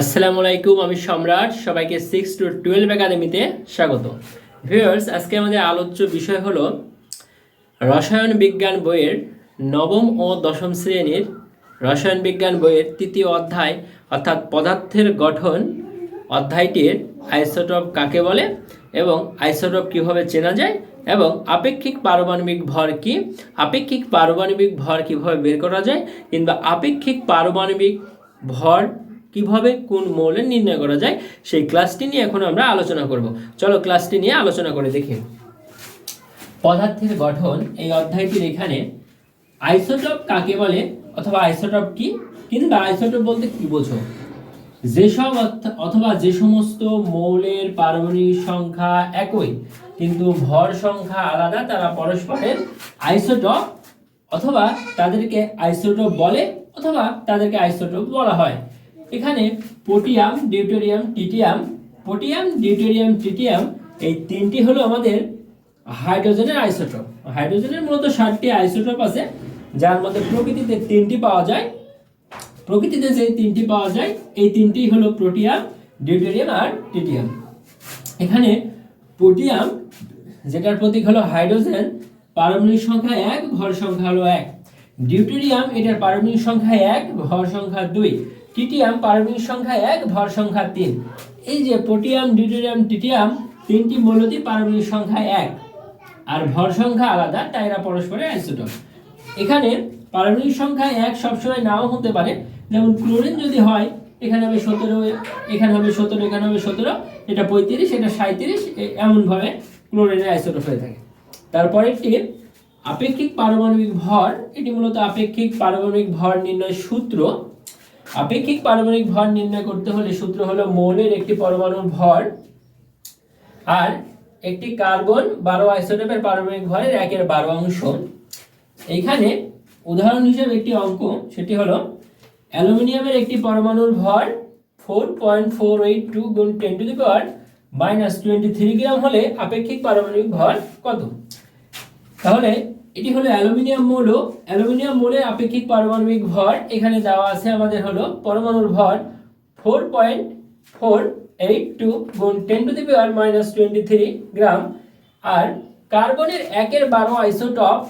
আসসালামু আলাইকুম, আমি সম্রাট। সবাইকে সিক্স টু টুয়েলভ একাডেমিতে স্বাগত। ভিউয়ার্স আজকে আমাদের আলোচ্য বিষয় হলো রসায়ন বিজ্ঞান বইয়ের নবম ও দশম শ্রেণির রসায়ন বিজ্ঞান বইয়ের তৃতীয় অধ্যায়, অর্থাৎ পদার্থের গঠন অধ্যায়টির আইসোটপ কাকে বলে এবং আইসোটপ কীভাবে চেনা যায় এবং আপেক্ষিক পারমাণবিক ভর কি, আপেক্ষিক পারমাণবিক ভর কীভাবে বের করা যায় কিংবা আপেক্ষিক পারমাণবিক ভর কীভাবে কোন মৌলের নির্ণয় করা যায়, সেই ক্লাসটি নিয়ে এখন আমরা আলোচনা করব। চলো ক্লাসটি নিয়ে আলোচনা করে দেখি। পদার্থের গঠন এই অধ্যায়টির এখানে আইসোটপ কাকে বলে অথবা আইসোটপ কি? কিংবা আইসোটপ বলতে কি বোঝো? যেসব অথবা যে সমস্ত মৌলের পারমাণবিক সংখ্যা একই, কিন্তু ভর সংখ্যা আলাদা, তারা পরস্পরের আইসোটপ অথবা তাদেরকে আইসোটোপ বলে অথবা তাদেরকে আইসোটোপ বলা হয়। এখানে পোটিয়াম ডিউটেরিয়াম টিটিয়াম পোটিয়াম ডিউটেরিয়াম টিটিয়াম এই তিনটি হলো আমাদের হাইড্রোজেনের আইসোটোপ হাইড্রোজেনের মূলত ষাটটি আইসোটোপ আছে, যার মধ্যে প্রকৃতিতে তিনটি পাওয়া যায়। প্রকৃতিতে যে তিনটি পাওয়া যায়, এই তিনটি হলো প্রোটিয়াম ডিউটেরিয়াম আর টিটিয়াম এখানে প্রোটিয়াম যেটার প্রতীক হলো হাইড্রোজেন পারমাণবিক সংখ্যা এক ভর সংখ্যা হলো এক। ডিউটেরিয়াম এটার পারমাণবিক সংখ্যা এক ভর সংখ্যা দুই। টিটিয়াম পারমাণবিক সংখ্যা এক, ভর সংখ্যা তিন। এই যে প্রোটিয়াম ডিউটেরিয়াম টিটিয়াম, তিনটি মূলতই পারমাণবিক সংখ্যা এক। আর ভর সংখ্যা আলাদা, তাই এরা পরস্পরের আইসোটোপ। এখানে পারমাণবিক সংখ্যা এক সবসময় নাও হতে পারে। যেমন ক্লোরিন যদি হয়, এখানে হবে সতেরো, এখানে হবে সতেরো, এখানে হবে সতেরো, এটা পঁয়ত্রিশ, এটা সাঁত্রিশ এমনভাবে ক্লোরিনের আইসোটোপ হয়ে থাকে। তারপরে একটি আপেক্ষিক পারমাণবিক ভর, এটি মূলত আপেক্ষিক পারমাণবিক ভর নির্ণয় সূত্র। আপেক্ষিক পারমাণবিক ভর নির্ণয় করতে হলে সূত্র হলো মৌলের একটি পরমাণুর ভর আর একটি কার্বন বারো আইসোটোপের পারমাণবিক ভরের একের বারো অংশ। এইখানে উদাহরণ হিসেবে একটি অঙ্ক, সেটি হলো অ্যালুমিনিয়ামের একটি পরমাণুর ভর four point four eight two গুণ ten to the power minus twenty three gram হলে আপেক্ষিক পারমাণবিক ভর কত? তাহলে এটি হলো অ্যালুমিনিয়াম মৌল অ্যালুমিনিয়াম মৌলের আপেক্ষিক পারমাণবিক ভর এখানে দেওয়া আছে আমাদের হলো পরমাণুর ভর four point four eight two গুণ ten to the power minus twenty three gram আর কার্বনের একের বারো আইসোটপ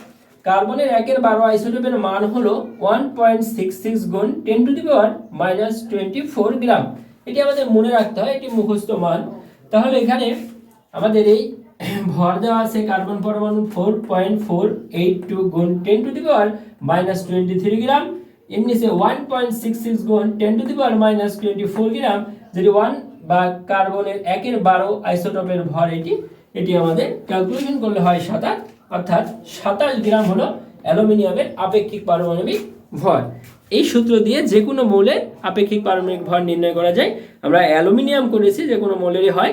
কার্বনের একের বারো আইসোটপের মান হলো ওয়ান পয়েন্ট সিক্স সিক্স গুণ ten to the power minus twenty four gram এটি আমাদের মনে রাখতে হয়, এটি মুখস্থ মান। তাহলে এখানে আমাদের এই ভর দেওয়া আছে কার্বন পরমাণু four point four eight two গুণ ten to the power minus twenty three gram এর নিচে ওয়ান পয়েন্ট সিক্স সিক্স গুণ ten to the power minus twenty four gram যেটি ওয়ান বা কার্বনের একের বারো আইসোটপের ভর এটি এটি আমাদের ক্যালকুলেশন করলে হয় সাতাশ, অর্থাৎ সাতাশ গ্রাম হলো অ্যালুমিনিয়ামের আপেক্ষিক পারমাণবিক ভর। এই সূত্র দিয়ে যে কোনো মৌলের আপেক্ষিক পারমাণবিক ভর নির্ণয় করা যায়। আমরা অ্যালুমিনিয়াম করেছি, যে কোনো মৌলেরই হয়